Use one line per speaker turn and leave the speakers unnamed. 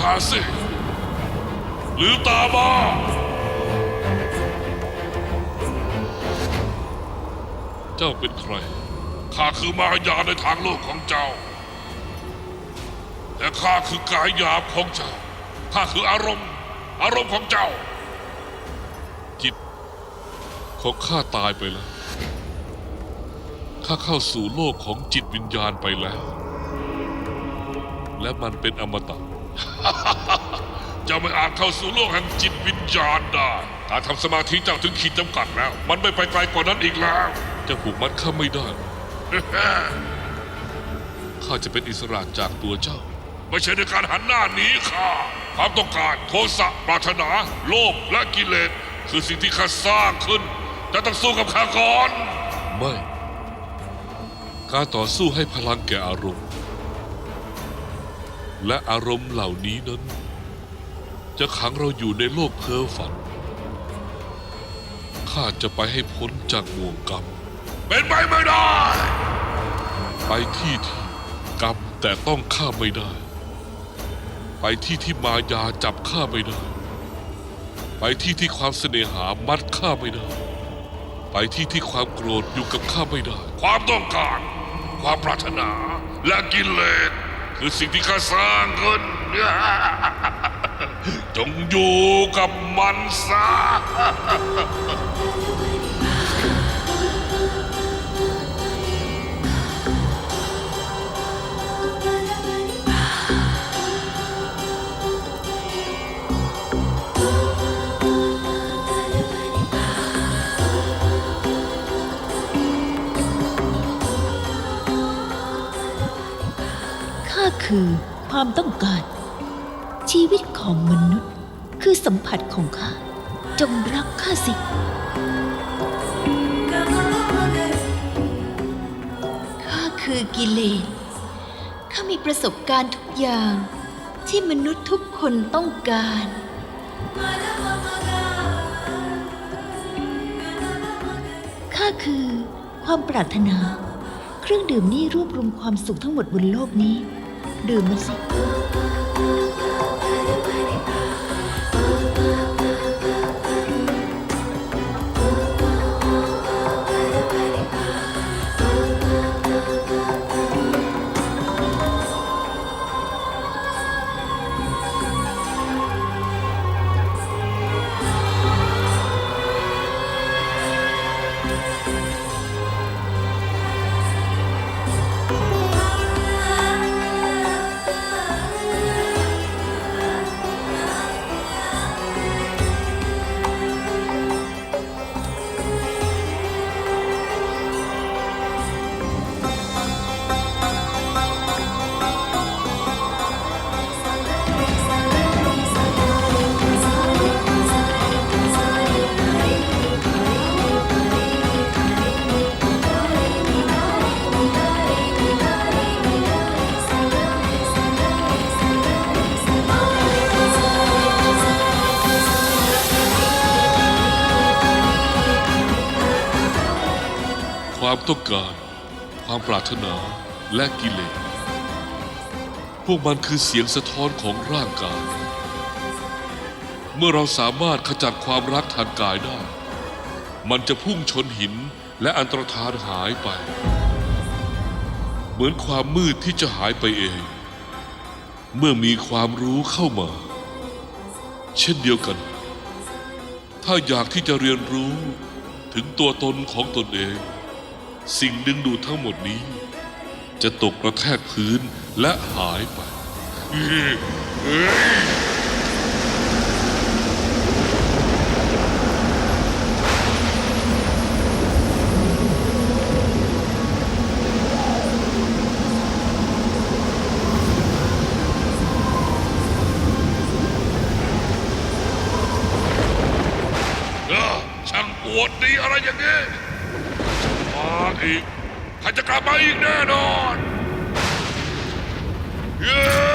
ข้าสิลืมตามาเจ้าเป็นใคร ข้าคือมายาในทางโลกของเจ้าแต่ข้าคือกายหยาบของเจ้า ข้าคืออารมณ์ อารมณ์ของเจ้า จิตของข้าตายไปแล้ว ข้าเข้าสู่โลกของจิตวิญญาณไปแล้ว และมันเป็นอมตะ เจ้าไม่อาจเข้าสู่โลกแห่งจิตวิญญาณได้การทำสมาธิเจ้าถึงขีดจำกัดแล้ว มันไม่ไปไกลกว่านั้นอีกแล้วเจะผูกมัดข้าไม่ได้ ข้าจะเป็นอิสระจากตัวเจ้า ไม่ใช่ในการหันหน้าหนีข้าความต้องการโทสะปรารถนา โลภและกิเลสคือสิ่งที่ข้าสร้างขึ้นจะต้องสู้กับข้าก่อน ไม่ การต่อสู้ให้พลังแก่อารมณ์ และอารมณ์เหล่านี้นั้น จะขังเราอยู่ในโลกเพ้อฝัน ข้าจะไปให้พ้นจากบ่วงกรรม เป็นไปไม่ได้ ไปที่ที่กรรมแต่ต้องข้ามไม่ได้ ไปที่ที่มายาจับข้าไม่ได้ ไปที่ที่ความเสน่หามัดข้าไม่ได้ ไปที่ที่ความโกรธอยู่กับข้าไม่ได้ ความต้องการ ความปรารถนาและกิเลส คือสิ่งที่ข้าสร้างขึ้น จงอยู่กับมันซะ
คือความต้องการ ชีวิตของมนุษย์คือสัมผัสของข้า จงรักข้าสิ ข้าคือกิเลส ข้ามีประสบการณ์ทุกอย่าง ที่มนุษย์ทุกคนต้องการ ข้าคือความปรารถนา เครื่องดื่มนี่รวบรวมความสุขทั้งหมดบนโลกนี้ ดื่มมันสิ
ความต้องการ ความปรารถนาและกิเลส พวกมันคือเสียงสะท้อนของร่างกาย เมื่อเราสามารถขจัดความรักทางกายได้ มันจะพุ่งชนหินและอันตรธานหายไป เหมือนความมืดที่จะหายไปเอง เมื่อมีความรู้เข้ามา เช่นเดียวกัน ถ้าอยากที่จะเรียนรู้ถึงตัวตนของตนเอง สิ่งดึงดูดทั้งหมดนี้ จะตกกระแทกพื้นและหายไป เออช่างปวดดีอะไรอย่างนี้ อีกท่านจะกลับมาอีกแน่นอนเย้